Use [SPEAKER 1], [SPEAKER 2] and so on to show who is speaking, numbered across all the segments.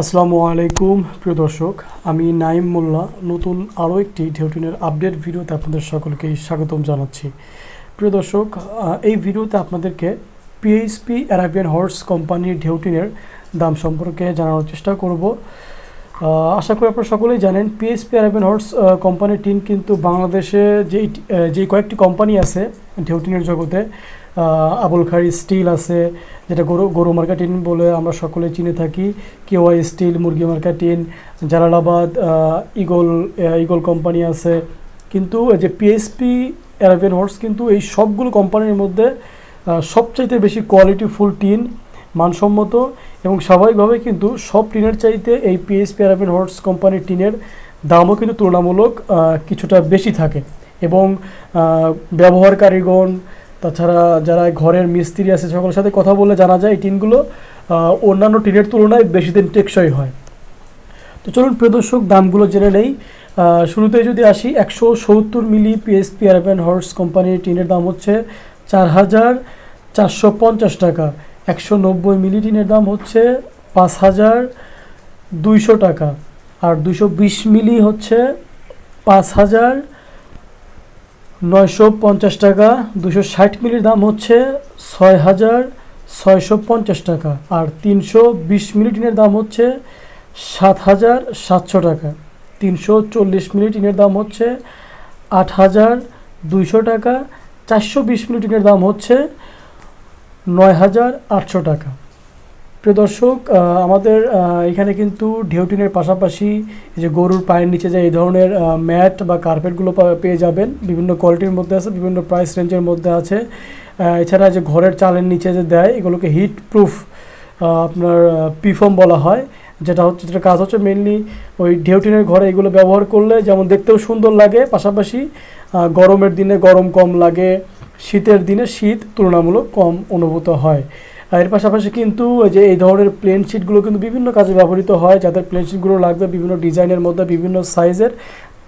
[SPEAKER 1] আসসালামু আলাইকুম, প্রিয় দর্শক। আমি নাইম মোল্লা। নতুন আরও একটি ঢেউটিনের আপডেট ভিডিওতে আপনাদের সকলকে স্বাগতম জানাচ্ছি। প্রিয় দর্শক এই ভিডিওতে আপনাদেরকে পিএইচপি অ্যারাবিয়ান হর্স কোম্পানির ঢেউটিনের দাম সম্পর্কে জানানোর চেষ্টা করব। আশা করি আপনারা সকলেই জানেন পিএসপি অ্যারাবিয়ান হর্স কোম্পানির টিম কিন্তু বাংলাদেশে আহ, যে কয়েকটি কোম্পানি আছে ঢেউটিনের জগতে আবুল খারি স্টিল আছে যেটা গরু গরু মার্কা টিন বলে আমরা সকলে চিনে থাকি কেওয়াই স্টিল মুরগি মার্কা tin Jalalabad eagle eagle company আছে। কিন্তু যে পিএসপি অ্যারাবিয়ান হর্স কিন্তু এই সবগুলো কোম্পানির মধ্যে সবচাইতে বেশি কোয়ালিটি ফুল টিন মানসম্মত এবং স্বাভাবিকভাবে কিন্তু সব টিনের চাইতে এই পিএসপি অ্যারাবিয়ান হর্স কোম্পানির টিনের দামও কিন্তু তুলনামূলক কিছুটা বেশি থাকে। এবং ব্যবহারকারীগণ, তাছাড়া যারা ঘরের মিস্ত্রি আছে, সকলের সাথে কথা বলে জানা যায় এই টিনগুলো অন্যান্য টিনের তুলনায় বেশি দিন টেকসই হয়। তো চলুন প্রিয় দর্শক, দামগুলো জেনে নেই। শুরুতে যদি আসি, একশো সত্তর মিলি পিএসপি আরবেন হর্স কোম্পানির টিনের দাম হচ্ছে চার হাজার চারশো পঞ্চাশ টাকা। একশো নব্বই মিলি টিনের দাম হচ্ছে পাঁচ হাজার দুইশো টাকা, আর দুশো বিশ মিলি হচ্ছে পাঁচ হাজার নয়শো পঞ্চাশ টাকা দুশো ষাট মিলির দাম হচ্ছে ছয় হাজার ছয়শো পঞ্চাশ টাকা, আর তিনশো বিশ মিলি টিনের দাম হচ্ছে সাত হাজার সাতশো টাকা, তিনশো চল্লিশ মিলিটিনের দাম হচ্ছে আট হাজার দুইশো টাকা, চারশো বিশ মিলি টিনের দাম হচ্ছে নয় হাজার আটশো টাকা। প্রিয় দর্শক আমাদের এখানে কিন্তু ঢেউটিনের পাশাপাশি যে গরুর পায়ের নিচে যে এই ধরনের ম্যাট বা কার্পেটগুলো পেয়ে যাবেন। বিভিন্ন কোয়ালিটির মধ্যে আছে, বিভিন্ন প্রাইস রেঞ্জের মধ্যে আছে। এছাড়া যে ঘরের চালের নিচে যে দেয়, এগুলোকে হিট প্রুফ আপনার পিফর্ম বলা হয়। যেটা হচ্ছে, যেটা কাজ হচ্ছে মেনলি ওই ঢেউটিনের ঘরে এগুলো ব্যবহার করলে যেমন দেখতেও সুন্দর লাগে। পাশাপাশি গরমের দিনে গরম কম লাগে। শীতের দিনে শীত তুলনামূলক কম অনুভূত হয়। এর পাশাপাশি কিন্তু যে, এই ধরনের প্লেন শিটগুলো কিন্তু বিভিন্ন কাজে ব্যবহৃত হয়। যাদের প্লেন শিটগুলো লাগবে বিভিন্ন ডিজাইনের মধ্যে, বিভিন্ন সাইজের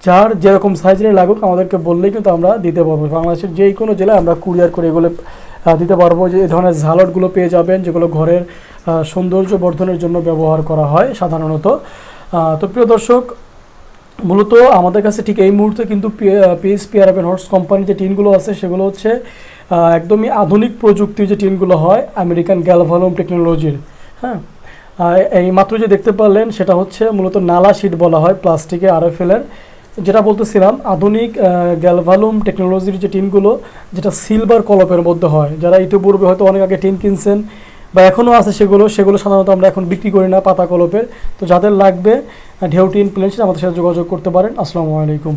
[SPEAKER 1] যার যেরকম সাইজের লাগুক, আমাদেরকে বললেই কিন্তু আমরা দিতে পারব। বাংলাদেশের যেই কোনো জেলায় আমরা কুরিয়ার করে এগুলো দিতে পারব। যে, এই ধরনের ঝালটগুলো পেয়ে যাবেন, যেগুলো ঘরের সৌন্দর্য বর্ধনের জন্য ব্যবহার করা হয় সাধারণত। তো প্রিয় দর্শক মূলত আমাদের কাছে ঠিক এই মুহূর্তে কিন্তু পিএসপি আরবেন হর্স কোম্পানির যে টিনগুলো আছে, সেগুলো হচ্ছে একদমই আধুনিক প্রযুক্তির যে টিনগুলো হয় আমেরিকান গ্যালভালুম টেকনোলজির হ্যাঁ? এই মাত্র যে দেখতে পারলেন, সেটা হচ্ছে মূলত নালা শিট বলা হয়, প্লাস্টিকে আরএফএলের যেটা বলতেছিলাম, আধুনিক গ্যালভালুম টেকনোলজির যে টিনগুলো যেটা সিলভার কলপের মধ্যে হয়। যারা ইতিপূর্বে হয়তো অনেক আগে টিন কিনছেন বা এখনও আছে সেগুলো সেগুলো সাধারণত আমরা এখন বিক্রি করি না পাতা কলপের তো যাদের লাগবে ঢেউ টিন প্লেন আমাদের সাথে যোগাযোগ করতে পারেন। আসসালামু আলাইকুম।